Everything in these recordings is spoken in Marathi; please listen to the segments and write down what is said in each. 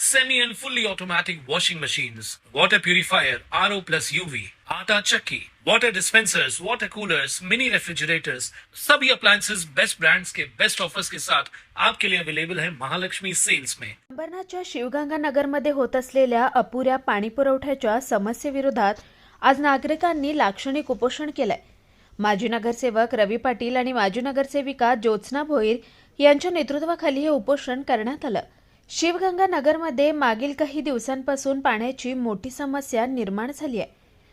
semi and fully automatic washing machines, water purifier, RO plus UV, आटा चक्की, water dispensers, water coolers, mini refrigerators, सभी appliances बेस्ट ब्रांड्स के बेस्ट ऑफर्स के साथ आपके लिए अवेलेबल है महालक्ष्मी सेल्स में। अंबरनाथच्या शिवगंगा होत असलेल्या अपुऱ्या पाणी पुरवठ्याच्या समस्येविरोधात आज नागरिकांनी लाक्षणिक उपोषण केलंय. माजी नगरसेवक रवी पाटील आणि माजी नगरसेविका ज्योत्स्ना भोईर यांच्या नेतृत्वाखाली हे उपोषण करण्यात आलं. शिवगंगानगरमध्ये मागील काही दिवसांपासून पाण्याची मोठी समस्या निर्माण झाली आहे.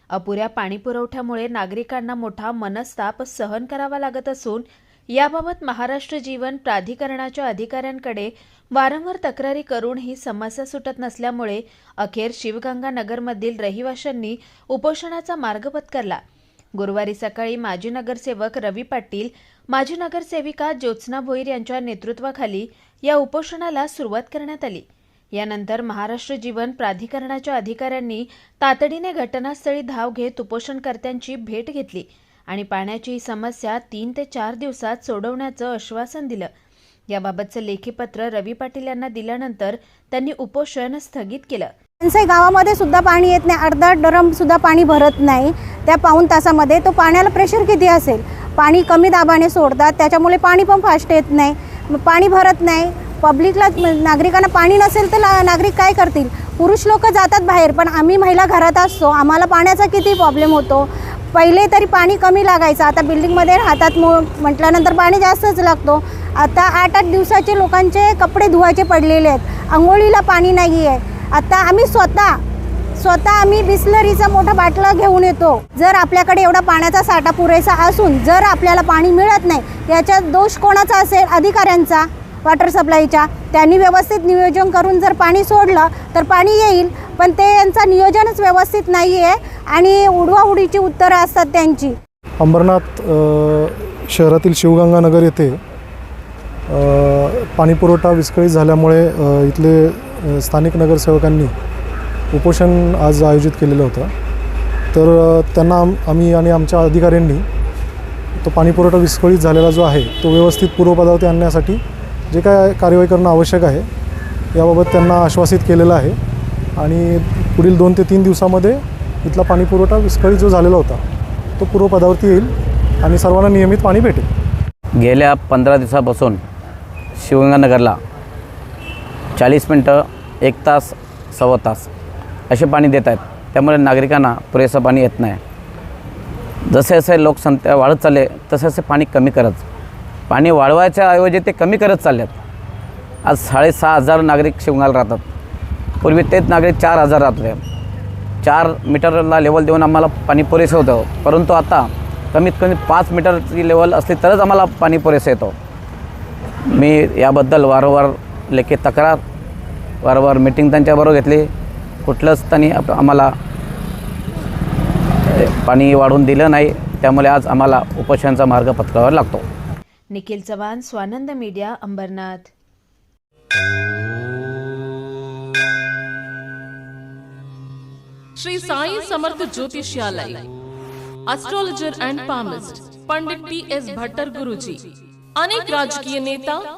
अपुऱ्या पाणीपुरवठ्यामुळे नागरिकांना मोठा मनस्ताप सहन करावा लागत असून याबाबत महाराष्ट्र जीवन प्राधिकरणाच्या अधिकाऱ्यांकडे वारंवार तक्रारी करून ही समस्या सुटत नसल्यामुळे अखेर शिवगंगानगरमधील रहिवाशांनी उपोषणाचा मार्ग पत्करला. गुरुवारी सकाळी माजी नगरसेवक रवी पाटील माजी नगरसेविका ज्योत्स्ना भोईर यांच्या नेतृत्वाखाली या उपोषणाला सुरुवात करण्यात आली. यानंतर महाराष्ट्र जीवन प्राधिकरणाच्या अधिकाऱ्यांनी तातडीने घटनास्थळी धाव घेत उपोषणकर्त्यांची भेट घेतली आणि पाण्याची ही समस्या तीन ते चार दिवसात सोडवण्याचं आश्वासन दिलं. याबाबतचं लेखी पत्र रवी पाटील यांना दिल्यानंतर त्यांनी उपोषण स्थगित केलं. त्यांचे गावामध्ये सुद्धा पाणी येत नाही. अर्धा डरम सुद्धा पाणी भरत नाही. त्या पाऊण तासामध्ये तो पाण्याला प्रेशर किती असेल? पाणी कमी दाबाने सोडतात. त्याच्यामुळे पाणी पण फास्ट येत नाही. पाणी भरत नाही. पब्लिकला नागरिकांना पाणी नसेल तर नागरिक काय करतील? पुरुष लोक जातात बाहेर पण आम्ही महिला घरात असतो. आम्हाला पाण्याचा किती प्रॉब्लेम होतो? पहिले तरी पाणी कमी लागायचं. आता बिल्डिंगमध्ये राहतात मो म्हटल्यानंतर पाणी जास्तच लागतो. आता आठ आठ दिवसाचे लोकांचे कपडे धुवायचे पडलेले आहेत. आंघोळीला पाणी नाही आहे आता आम्ही स्वतः स्वतः आम्ही बिस्लरीचा मोठा बाटला घेऊन येतो. जर आपल्याकडे एवढा पाण्याचा साठा पुरेसा असून जर आपल्याला पाणी मिळत नाही याच्यात दोष कोणाचा असेल? अधिकाऱ्यांचा वॉटर सप्लायच्या त्यांनी व्यवस्थित नियोजन करून जर पाणी सोडलं तर पाणी येईल पण ते यांचं नियोजनच व्यवस्थित नाही आहे आणि उडवाउडीची उत्तरं असतात त्यांची. अंबरनाथ शहरातील शिवगंगानगर येथे पाणीपुरवठा विस्कळीत झाल्यामुळे इथले स्थानिक नगरसेवकांनी उपोषण आज आयोजित केलेलं होतं. तर त्यांना आम आम्ही आणि आमच्या अधिकाऱ्यांनी तो पाणीपुरवठा विस्कळीत झालेला जो आहे तो व्यवस्थित पूर्वपदावरती आणण्यासाठी जे काय कार्यवाही करणं आवश्यक आहे याबाबत त्यांना आश्वासित केलेलं आहे. आणि पुढील दोन ते तीन दिवसामध्ये इथला पाणीपुरवठा विस्कळीत जो झालेला होता तो पूर्वपदावरती येईल आणि सर्वांना नियमित पाणी भेटेल. गेल्या पंधरा दिवसापासून शिवगंगानगरला चाळीस मिनटं एक तास सव्वा तास असे पाणी देत आहेत. त्यामुळे नागरिकांना पुरेसं पाणी येत नाही. जसे जसे लोकसंख्या वाढत चालले तसे तसे पाणी कमी करत. पाणी वाढवायच्या ऐवजी ते कमी करत चालले आहेत आज साडेसहा हजार नागरिक शिवगाला राहतात. पूर्वी तेच नागरिक चार हजार राहत होते. चार मीटरला लेवल देऊन आम्हाला पाणी पुरेसं होतं. परंतु आता कमीत कमी पाच मीटरची लेवल असली तरच आम्हाला पाणी पुरेसं येतं. मी याबद्दल वारंवार लेखी तक्रार वारंवार मिटिंग त्यांच्याबरोबर घेतली. कुठलंच त्यांनी आप- आम्हाला पाणी वाढवून दिलं नाही. त्यामुळे आज आम्हाला उपोषणाचा मार्ग पत्करावा लागतो. Nikhil Chavan Swanand media Ambernath. Shri Sai Samarth ज्योतिषालय. Astrologer and palmist Pandit P S Bhattar Guruji अनेक राजकीय नेता